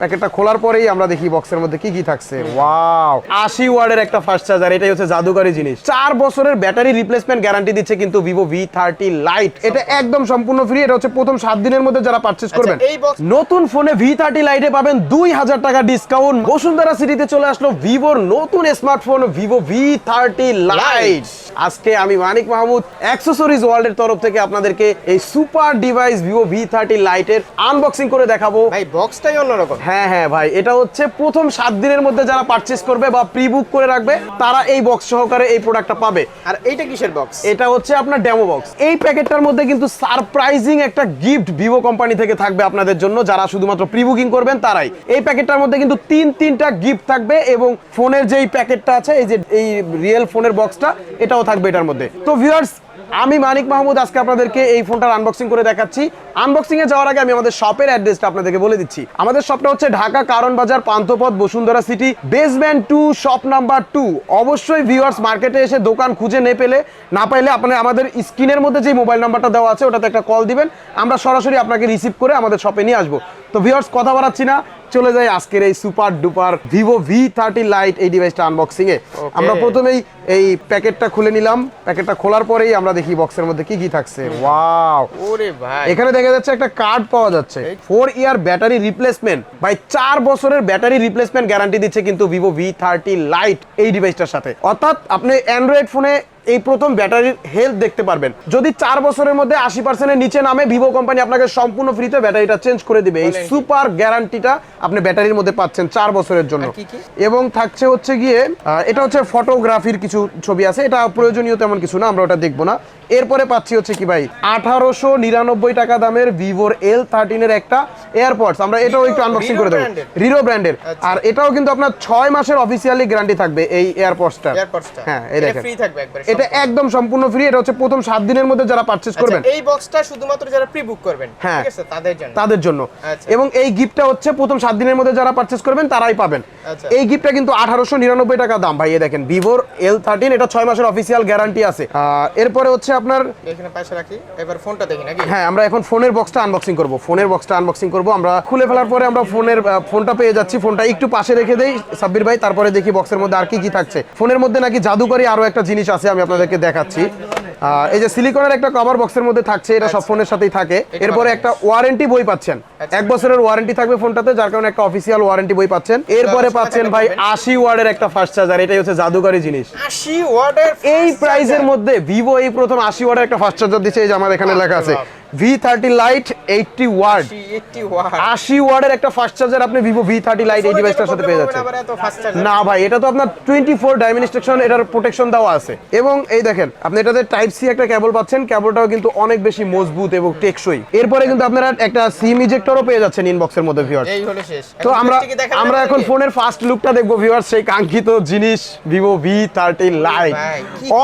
প্যাকেটটা খোলার পরেই আমরা দেখি বক্সের মধ্যে কি কি থাকছে। ওয়াও আশি ওয়ার্ডের একটা ফাস্ট চার্জার এটাই হচ্ছে জাদুকারী জিনিস। চার বছরের ব্যাটারি রিপ্লেসমেন্ট গ্যারান্টি দিচ্ছে কিন্তু ভিভো ভি থার্টি লাইট এটা একদম সম্পূর্ণ ফ্রি এটা হচ্ছে প্রথম সাত দিনের মধ্যে যারা পারচেস করবেন। এই নতুন ফোনে ভি থার্টি লাইটে পাবেন দুই হাজার টাকা ডিসকাউন্ট বসুন্ধরা সিটিতে চলে আসলো ভিভোর নতুন smartphone Vivo V thirty lite আজকে আমি মানিক মাহমুদ অ্যাক্সেসরিজ ওয়ার্ল্ডের তরফ থেকে আপনাদেরকে এই super device Vivo V thirty lite লাইটের আনবক্সিং করে দেখাবো। ভাই বক্সটাই অন্যরকম। হ্যাঁ হ্যাঁ ভাই এটা হচ্ছে প্রথম সাত দিনের মধ্যে যারা পারচেস করবে বা প্রি বুক করে রাখবে তারা এই বক্স সহকারে এই প্রোডাক্টটা পাবে। আর এইটা কিসের বক্স এটা হচ্ছে আপনার ডেমো বক্স এই প্যাকেটটার মধ্যে কিন্তু সারপ্রাইজিং একটা গিফট ভিভো কোম্পানি থেকে থাকবে আপনাদের জন্য যারা শুধুমাত্র প্রি বুকিং করবেন তারাই। এই প্যাকেটটার মধ্যে কিন্তু তিন তিনটা গিফট থাকবে এবং ফোনের যেই প্যাকেটটা আছে এই যে এই রিয়েল ফোনের বক্সটা এটাও থাকবে এটার মধ্যে। তো ভিউয়ার্স আমি মানিক মাহমুদ, আজকে আপনাদেরকে এই ফোনটার আনবক্সিং করে দেখাচ্ছি। আনবক্সিং এ যাওয়ার আগে আমি আমাদের শপের অ্যাড্রেসটা আপনাদেরকে বলে দিচ্ছি। আমাদের শপটা হচ্ছে Dhaka Karwan Bazar, Panthapath, Bashundhara city basement two shop number two অবশ্যই ভিউয়ার্স মার্কেটে এসে দোকান খুঁজে নে পেলে, না পাইলে আপনি আমাদের স্ক্রিনের মধ্যে যে মোবাইল নাম্বারটা দেওয়া আছে, ওটাতে একটা কল দিবেন। আমরা সরাসরি আপনাকে রিসিভ করে আমাদের শপে নিয়ে আসব। তো ভিউয়ার্স কথা বাড়াচ্ছি না। চলে যাই আজকের এই super duper Vivo V thirty lite এই ডিভাইসটা আনবক্সিং এ। আমরা প্রথমেই এই প্যাকেটটা খুলে নিলাম। প্যাকেটটা খোলার পরেই আমরা দেখি বক্সের মধ্যে কি কি থাকছে। ওয়াও ওরে ভাই। এখানে দেখা যাচ্ছে একটা কার্ড পাওয়া যাচ্ছে। Four year battery replacement by চার বছরের ব্যাটারি রিপ্লেসমেন্ট গ্যারান্টি দিচ্ছে কিন্তু ভিভো ভি থার্টি লাইট এই ডিভাইসটার সাথে। অর্থাৎ আপনি অ্যান্ড্রয়েড ফোনে এই প্রথম ব্যাটারির হেলথ দেখতে পারবেন। যদি চার বছরের মধ্যে আশি পার্সেন্টের নিচে নামে ভিভো কোম্পানি আপনাকে সম্পূর্ণ ফ্রিতে ব্যাটারিটা চেঞ্জ করে দিবে। এই সুপার গ্যারান্টিটা আপনি ব্যাটারির মধ্যে পাচ্ছেন চার বছরের জন্য? এবং থাকছে হচ্ছে গিয়ে এটা হচ্ছে ফটোগ্রাফির কিছু ছবি আছে। এটা প্রয়োজনীয় তেমন কিছু না আমরা ওটা দেখব না। এরপরে পাচ্ছি হচ্ছে কি ভাই আঠারোশো নিরানব্বই টাকা দামের ভিভোর এল থার্টিনের একটা এয়ারপডস আমরা এটাও একটু আনবক্সিং করে দেবো। রিরো ব্র্যান্ডের আচ্ছা। আর এটাও কিন্তু আপনার ছয় মাসের অফিসিয়ালি গ্যারান্টি থাকবে এই এয়ারপডসটা হ্যাঁ এই এটা দেখেন। ফ্রি থাকবে একবার এটা একদম সম্পূর্ণ ফ্রি এটা হচ্ছে প্রথম সাত দিনের মধ্যে যারা পারচেস করবেন। এই বক্সটা শুধুমাত্র যারা প্রি বুক করবেন হ্যাঁ। ঠিক আছে? তাদের জন্য। তাদের জন্য। আচ্ছা। এবং এই গিফটটা হচ্ছে প্রথম সাত দিনের মধ্যে যারা পারচেস করবেন তারাই পাবেন। আচ্ছা। এই গিফটটা কিন্তু আঠারোশো নিরানব্বই টাকা দাম। ভাই এই দেখেন ভিভোর এল থার্টিন এটা ছয় মাসের অফিসিয়াল গ্যারান্টি আছে। এরপরে হচ্ছে আপনার এখানে পাশে রাখি এবার ফোনটা দেখি নাকি? হ্যাঁ আমরা এখন ফোনের বক্সটা আনবক্সিং করব। ফোনের বক্সটা আনবক্সিং করব। আমরা খুলে ফেলার পরে আমরা ফোনের ফোনটা পেয়ে যাচ্ছি। ফোনটা একটু পাশে রেখে দেই সাব্বির ভাই। তারপরে দেখি বক্সের মধ্যে আর কি কি থাকছে। ফোনের মধ্যে নাকি জাদুকরি আরও একটা জিনিস আছে আমি আপনাদেরকে দেখাচ্ছি। এই যে সিলিকনের একটা কভার বক্সের মধ্যে থাকছে এটা সব ফোনের সাথেই থাকে। এরপরে একটা ওয়ারেন্টি বই পাচ্ছেন। আচ্ছা। এক বছরের ওয়ারেন্টি থাকবে ফোনটাতে যার কারণে একটা অফিসিয়াল ওয়ারেন্টি বই পাচ্ছেন। এরপরে পাচ্ছেন ভাই। আশি ওয়ার্ডের একটা ফাস্ট চার্জার এটাই হচ্ছে জাদুকারি জিনিস। 80 ওয়ার্ডের এই প্রাইজের মধ্যে ভিভো এই প্রথম আশি ওয়ার্ডের একটা ফাস্ট চার্জার দিচ্ছে এই যে আমার এখানে লেখা আছে। V thirty lite eighty watt 80 watt আশি ওয়ার্ডের একটা ফাস্ট চার্জার আপনি ভিভো ভি থার্টি লাইট এই ডিভাইসটার সাথে পেয়ে যাচ্ছেন। না ভাই এটা তো আপনার টোয়েন্টি ফোর ডাইমেনস্ট্রেকশন এটার প্রোটেকশন দেওয়া আছে। এবং এই দেখেন আপনি এটাতে টাইপ সি একটা কেবল পাচ্ছেন কেবলটাও কিন্তু অনেক বেশি মজবুত এবং টেকসই। এরপরে কিন্তু আপনারা একটা সিম ইজেক্টরও পেয়ে যাচ্ছেন ইনবক্সের মধ্যে শেষ। তো আমরা আমরা এখন ফোনের ফার্স্ট লুকটা দেখব ভিউয়ার সেই কাঙ্ক্ষিত জিনিস ভিভো ভি থার্টি লাইট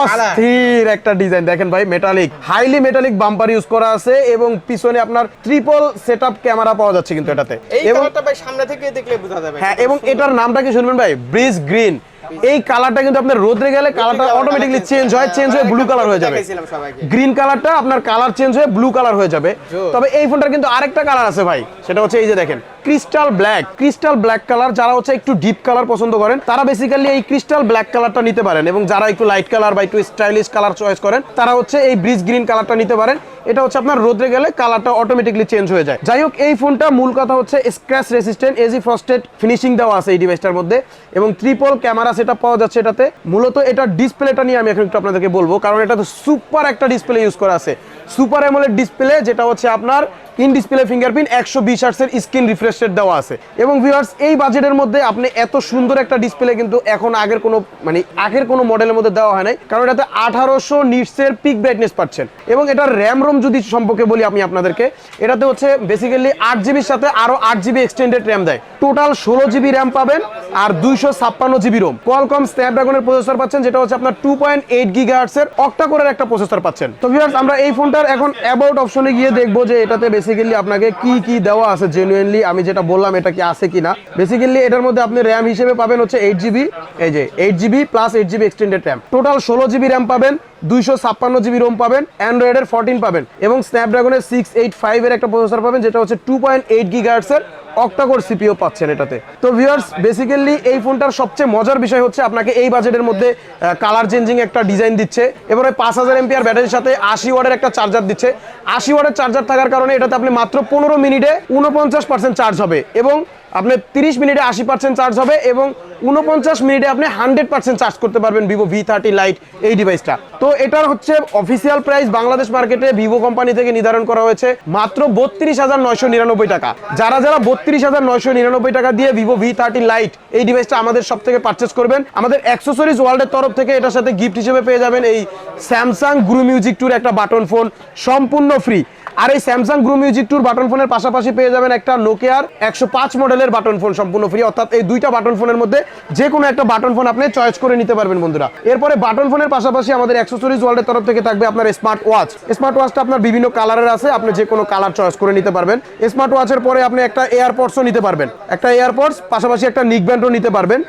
অস্থির একটা ডিজাইন দেখেন ভাই metallic highly metallic bumper use করা আছে। এবং পিছনে আপনার ট্রিপল সেটআপ ক্যামেরা পাওয়া যাচ্ছে কিন্তু এটাতে। এবং ভাই সামনে থেকে দেখলে বোঝা যাবে। হ্যাঁ এবং এটার নামটা কি শুনবেন ভাই? ব্রিজ গ্রিন এই কালারটা কিন্তু আপনার রোদে গেলে কালারটা অটোমেটিকলি চেঞ্জ হয় চেঞ্জ হয়ে ব্লু কালার হয়ে যাবে। গ্রিন কালারটা আপনার কালার চেঞ্জ হয়ে ব্লু কালার হয়ে যাবে। তবে এই ফোনটার কিন্তু আরেকটা কালার আছে ভাই। সেটা হচ্ছে এই যে দেখেন। Crystal black. Crystal black colour, যারা হচ্ছে একটু ডিপ কালার পছন্দ করেন, তারা বেসিক্যালি এই ক্রিস্টাল ব্ল্যাক কালারটা নিতে পারেন এবং যারা একটু লাইট কালার বা একটু স্টাইলিশ কালার চয়েস করেন, তারা হচ্ছে এই ব্রিজ গ্রিন কালারটা নিতে পারেন। এটা হচ্ছে আপনার রোদ্রে গেলে কালারটা অটোমেটিকলি চেঞ্জ হয়ে যায়। যাই হোক, এই ফোনটা মূল কথা হচ্ছে scratch resistant AG frosted finishing দেওয়া আছে এই ডিভাইসটার মধ্যে এবং ট্রিপল ক্যামেরা সেটা পাওয়া যাচ্ছে এটাতে। মূলত এটা ডিসপ্লেটা নিয়ে আমি এখন একটু আপনাদেরকে বলব, কারণ এটা তো সুপার একটা ডিসপ্লে ইউজ করা আছে। সুপার অ্যামোলেড ডিসপ্লে যেটা হচ্ছে আপনার ইন ডিসপ্লে, ফিঙ্গারপ্রিন্ট, একশো বিশ আর্টসের স্ক্রিন রিফ্রেশ রেট দেওয়া আছে। এবং ভিউয়ার্স এই বাজেটের মধ্যে আপনি এত সুন্দর একটা ডিসপ্লে কিন্তু এখন আগের কোনো মানে আগের কোনো মডেলের মধ্যে দেওয়া হয় নাই, কারণ এটাতে আঠারোশো নিটসের পিক ব্রাইটনেস পাচ্ছেন। এবং এটার র্যাম রোম যদি সম্পর্কে বলি আমি আপনাদেরকে, এটাতে হচ্ছে বেসিক্যালি আট জিবির সাথে আরও আট জিবি এক্সটেন্ডেড র্যাম দেয়। টোটাল ষোলো জিবি র্যাম পাবেন আর দুইশো ছাপ্পান্ন জিবি রোম কোয়ালকম স্ন্যাপড্রাগনের প্রসেসর পাচ্ছেন, যেটা হচ্ছে আপনার টু পয়েন্ট এইট গিগাহার্টসের অক্টা কোরের একটা প্রসেসর পাচ্ছেন। তো ভিউয়ার্স আমরা এই ফোনটার এখন অ্যাবাউট অপশনে গিয়ে দেখব যে এটাতে বেসিক্যালি আপনাকে কি কি দেওয়া আছে জেনুইনলি আমি যেটা বললাম এটা কি আছে কি না বেসিক্যালি এটার মধ্যে আপনি র্যাম হিসেবে পাবেন হচ্ছে এইট জিবি এই যে eight GB plus eight GB extended RAM total ষোলো জিবি র্যাম পাবেন দুইশো ছাপ্পান্ন জিবি রোম পাবেন, অ্যান্ড্রয়েডের ফোরটিন পাবেন এবং স্ন্যাপড্রাগনের সিক্স এইট ফাইভের একটা প্রসেসর পাবেন, যেটা হচ্ছে টু পয়েন্ট এইট গিগাহার্টসের অক্টাকোর সিপিও পাচ্ছেন এটাতে। তো ভিউয়ার্স বেসিক্যালি এই ফোনটার সবচেয়ে মজার বিষয় হচ্ছে আপনাকে এই বাজেটের মধ্যে কালার চেঞ্জিং একটা ডিজাইন দিচ্ছে, এবারে পাঁচ হাজার এমপিআর ব্যাটারির সাথে আশি ওয়ার্ডের একটা চার্জার দিচ্ছে। আশি ওয়ার্ডের চার্জার থাকার কারণে এটাতে আপনি মাত্র পনেরো মিনিটে উনপঞ্চাশ পার্সেন্ট চার্জ হবে এবং আপনি তিরিশ মিনিটে আশি পার্সেন্ট চার্জ হবে এবং উনপঞ্চাশ মিনিটে আপনি হান্ড্রেড পার্সেন্ট চার্জ করতে পারবেন ভিভো ভি থার্টি লাইট এই ডিভাইসটা তো এটার হচ্ছে অফিসিয়াল প্রাইস বাংলাদেশ মার্কেটে ভিভো কোম্পানি থেকে নির্ধারণ করা হয়েছে মাত্র বত্রিশ হাজার নয়শো নিরানব্বই টাকা। যারা যারা বত্রিশ হাজার নয়শো নিরানব্বই টাকা দিয়ে ভিভো ভি থার্টি লাইট এই ডিভাইসটা আমাদের সব থেকে পারচেস করবেন, আমাদের অ্যাক্সেসরিজ ওয়ার্ল্ডের তরফ থেকে এটার সাথে গিফট হিসেবে পেয়ে যাবেন এই স্যামসাং গ্রু মিউজিক টুর একটা বাটন ফোন সম্পূর্ণ ফ্রি আর এই স্যামসাং গ্রু মিউজিক টুর বাটন ফোনের পাশাপাশি পেয়ে যাবেন একটা নোকিয়ার একশো পাঁচ মডেলের বাটন ফোন সম্পূর্ণ ফ্রি অর্থাৎ এই দুইটা বাটন ফোনের মধ্যে যে কোনো একটা বাটন ফোন আপনি চয়েস করে নিতে পারবেন বন্ধুরা। এরপরে বাটন ফোনের পাশাপাশি আমাদের অ্যাক্সেসরিজ ওয়ার্ল্ডের তরফ থেকে থাকবে আপনার স্মার্ট ওয়াচ স্মার্ট ওয়াচটা আপনার বিভিন্ন কালারের আছে, আপনি যে কোনো কালার চয়েস করে নিতে পারবেন। স্মার্ট ওয়াচের পরে আপনি একটা এয়ারপডসও নিতে পারবেন। একটা এয়ারপডস পাশাপাশি একটা নিক ব্যান্ডও নিতে পারবেন।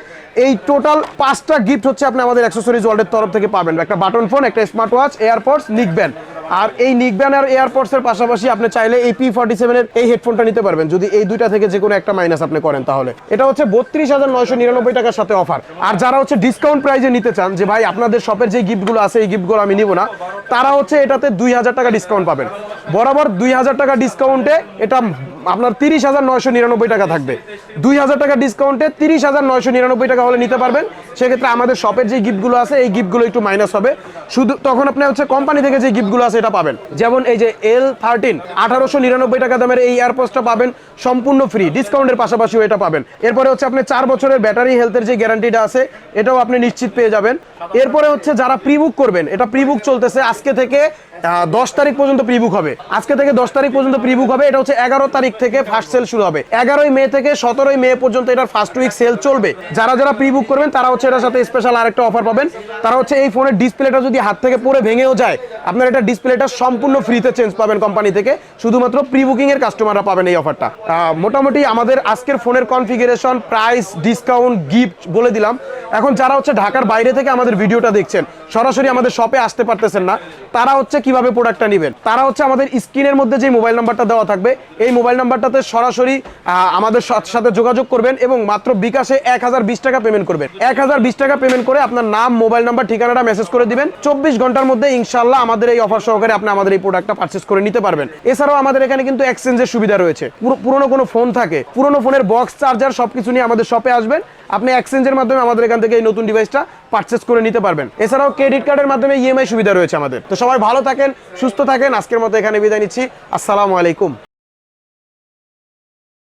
এই টোটাল পাঁচটা গিফট হচ্ছে আপনি আমাদের অ্যাক্সেসরিজ ওয়ার্ল্ডের তরফ থেকে পাবেন। একটা বাটন ফোন একটা smart watch AirPods neck band আর এই নিকব্যান আর এয়ারপোর্টস এর পাশাপাশি আপনি চাইলে এই পি ফর্টি সেভেনের এই হেডফোনটা নিতে পারবেন। যদি এই দুইটা থেকে যে কোনো একটা মাইনাস আপনি করেন তাহলে। এটা হচ্ছে বত্রিশ হাজার নয়শো নিরানব্বই টাকার সাথে অফার আর যারা হচ্ছে ডিসকাউন্ট প্রাইজে নিতে চান, যে ভাই আপনাদের শপের যে গিফটগুলো আছে, এই গিফটগুলো আমি নিব না, তারা হচ্ছে এটাতে দুই হাজার টাকা ডিসকাউন্ট পাবেন। বরাবর দুই হাজার টাকা ডিসকাউন্টে এটা আপনার তিরিশ হাজার নয়শো নিরানব্বই টাকা থাকবে। দুই হাজার টাকা ডিসকাউন্টে তিরিশ হাজার নয়শো নিরানব্বই টাকা হলে নিতে পারবেন। সেক্ষেত্রে আমাদের শপের যে গিফটগুলো আছে, এই গিফটগুলো একটু মাইনাস হবে। শুধু তখন আপনি হচ্ছে কোম্পানি থেকে যে গিফটগুলো আছে, এটা পাবেন। যেমন এই যে এল থার্টিন আঠারোশো নিরানব্বই টাকা দামের এই এয়ারপোস্টটা পাবেন, সম্পূর্ণ ফ্রি ডিসকাউন্টের পাশাপাশিও এটা পাবেন। এরপরে হচ্ছে আপনি চার বছরের ব্যাটারি হেলথের যে গ্যারান্টিটা আছে, এটাও আপনি নিশ্চিত পেয়ে যাবেন। এরপরে হচ্ছে যারা প্রি বুক করবেন, এটা প্রি বুক চলতেছে আজকে থেকে দশ তারিখ পর্যন্ত প্রি বুক হবে। আজকে থেকে দশ তারিখ পর্যন্ত প্রি বুক হবে। এটা হচ্ছে এগারো তারিখ থেকে ফার্স্ট সেল শুরু হবে। এগারোই মে থেকে সতেরোই মে পর্যন্ত এটার ফার্স্ট উইক সেল চলবে। যারা যারা প্রি বুক করবেন, তারা হচ্ছে এটার সাথে স্পেশাল আরেকটা অফার পাবেন। তারা হচ্ছে এই ফোনের ডিসপ্লেটা যদি হাত থেকে পড়ে ভেঙেও যায়, আপনার এটা ডিসপ্লেটা সম্পূর্ণ ফ্রিতে চেঞ্জ পাবেন কোম্পানি থেকে। শুধুমাত্র প্রি বুকিং এর কাস্টমাররা পাবেন এই অফারটা মোটামুটি আমাদের আজকের ফোনের কনফিগারেশন প্রাইস ডিসকাউন্ট গিফট বলে দিলাম। এখন যারা হচ্ছে ঢাকার বাইরে থেকে আমাদের ভিডিওটা দেখছেন, সরাসরি আমাদের শপে আসতে পারতেছেন না। তারা হচ্ছে কীভাবে প্রোডাক্টটা নেবেন? তারা হচ্ছে আমাদের স্ক্রিনের মধ্যে যে মোবাইল নাম্বারটা দেওয়া থাকবে, এই মোবাইল নাম্বারটাতে সরাসরি আমাদের সাথে যোগাযোগ করবেন এবং মাত্র বিকাশে এক হাজার বিশ টাকা পেমেন্ট করবেন। এক হাজার বিশ টাকা পেমেন্ট করে আপনার নাম মোবাইল নাম্বার ঠিকানাটা মেসেজ করে দিবেন। চব্বিশ ঘণ্টার মধ্যে ইনশাল্লাহ আমাদের এই অফার সহকারে আপনি আমাদের এই প্রোডাক্টটা পারচেস করে নিতে পারবেন। এছাড়াও আমাদের এখানে কিন্তু এক্সচেঞ্জের সুবিধা রয়েছে। পুরো- পুরনো কোনো ফোন থাকে, পুরনো ফোনের বক্স চার্জার সবকিছু নিয়ে আমাদের শপে আসবেন। আপনি এক্সচেঞ্জের মাধ্যমে আমাদের এখান থেকে এই নতুন ডিভাইসটা পারচেস করে নিতে পারবেন। এছাড়াও ক্রেডিট কার্ডের মাধ্যমে ইএমআই সুবিধা রয়েছে আমাদের। তো সবাই ভালো থাকেন সুস্থ থাকেন। আজকের মতো এখানে বিদায় নিচ্ছি। আসসালামু আলাইকুম।